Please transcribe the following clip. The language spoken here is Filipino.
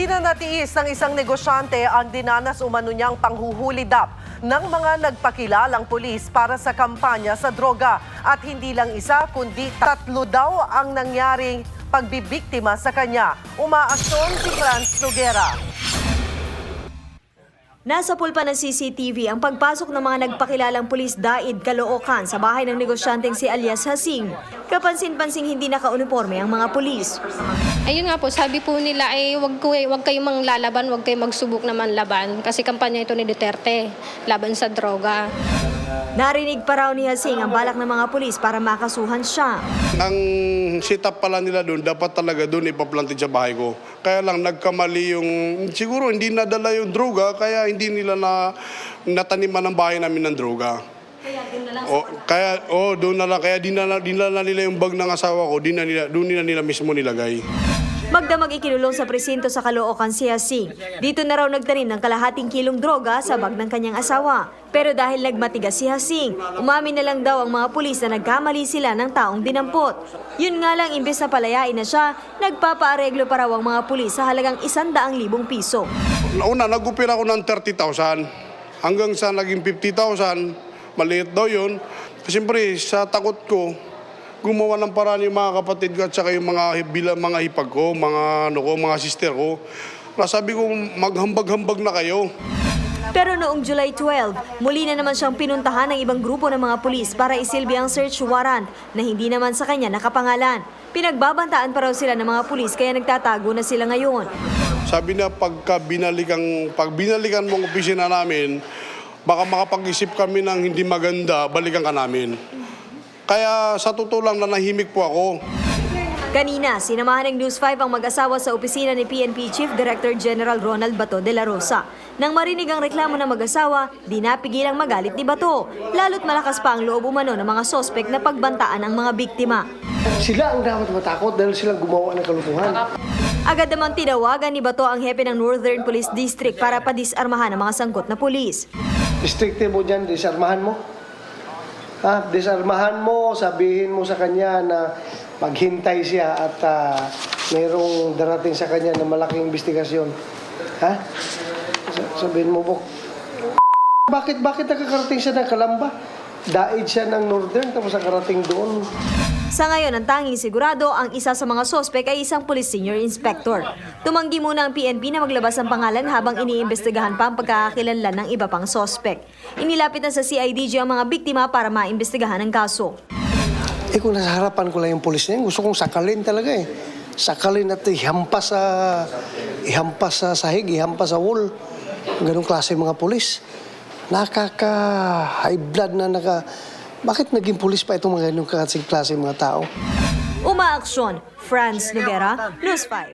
Pinanatiis ng isang negosyante ang dinanas umano niyang panghuhulidap ng mga nagpakilalang pulis para sa kampanya sa droga. At hindi lang isa kundi tatlo daw ang nangyaring pagbibiktima sa kanya. Umaaksyon si Franz Noguera. Nasa pulpa ng CCTV ang pagpasok ng mga nagpakilalang pulis Daid Caloocan sa bahay ng negosyanteng si alias Hasing. Kapansin-pansing hindi naka-uniforme ang mga pulis. Ayun nga po, sabi po nila ay wag, ko, wag kayong manglalaban, wag kayong magsubok na manlaban kasi kampanya ito ni Duterte, laban sa droga. Narinig pa raw ni Hasing ang balak ng mga pulis para makasuhan siya. Ang setup pala nila doon, dapat talaga doon ipaplantid sa bahay ko. Kaya lang nagkamali yung, siguro hindi nadala yung droga, kaya hindi nila na nataniman ng bahay namin ng droga. O, kaya, oh, doon na lang, kaya dinala, dinala nila yung bag ng asawa ko, di na nila, doon nila, nila mismo nilagay. Magdamag ikinulong sa presinto sa Caloocan si Hasing. Dito na raw nagtanim ng kalahating kilong droga sa bag ng kanyang asawa. Pero dahil nagmatigas si Hasing, umamin na lang daw ang mga pulis na nagkamali sila ng taong dinampot. Yun nga lang, imbes na palayain na siya, nagpapaareglo pa raw ang mga pulis sa halagang isandaang libong piso. Una, nagupir ako ng 30,000 hanggang sa naging 50,000. Maliit daw yun. Siyempre, sa takot ko, gumawa ng paraan yung mga kapatid ko at saka yung mga, bila, mga hipag ko, mga, ano ko, mga sister ko. Kaya sabi ko, maghambag-hambag na kayo. Pero noong July 12, muli na naman siyang pinuntahan ng ibang grupo ng mga pulis para isilbi ang search warrant na hindi naman sa kanya nakapangalan. Pinagbabantaan pa raw sila ng mga pulis kaya nagtatago na sila ngayon. Sabi na pagka binalikan, pag binalikan mo ang opisina namin, baka makapag-isip kami ng hindi maganda, balikan ka namin. Kaya sa totoo lang, nanahimik po ako. Kanina, sinamahan ng News 5 ang mag-asawa sa opisina ni PNP Chief Director General Ronald Bato de la Rosa. Nang marinig ang reklamo ng mag-asawa, di napigilang magalit ni Bato. Lalo't malakas pa ang loob umano ng mga sospek na pagbantaan ang mga biktima. Sila ang dapat matakot dahil sila gumawa ng kalukuhan. Agad naman tinawagan ni Bato ang hepe ng Northern Police District para padisarmahan ang mga sangkot na pulis. Districte mo dyan, disarmahan mo. Ha? Disarmahan mo, sabihin mo sa kanya na maghintay siya at ah, mayroong darating sa kanya na malaking investigasyon. Ha? Sa- Sabihin mo po, bakit, bakit nakakarating siya ng Kalamba? Daid siya ng Northern tapos nakarating doon. Sa ngayon, ang tanging sigurado, ang isa sa mga sospek ay isang police senior inspector. Tumanggi muna ang PNP na maglabas ng pangalan habang iniimbestigahan pa ang pagkakakilanlan ng iba pang sospek. Inilapit na sa CIDG ang mga biktima para maimbestigahan ang kaso. Eh kung nasa harapan ko lang yung polis na yun, gusto kong sakalin talaga eh. Sakalin at ihampas sa, ihampas sa sahig, ihampas sa wall. Ganong klase mga polis. Nakaka-high blood na naka... Bakit naging polis pa itong mga ganong kasing klase mga tao? Umaaksyon, Franz Noguera, News 5.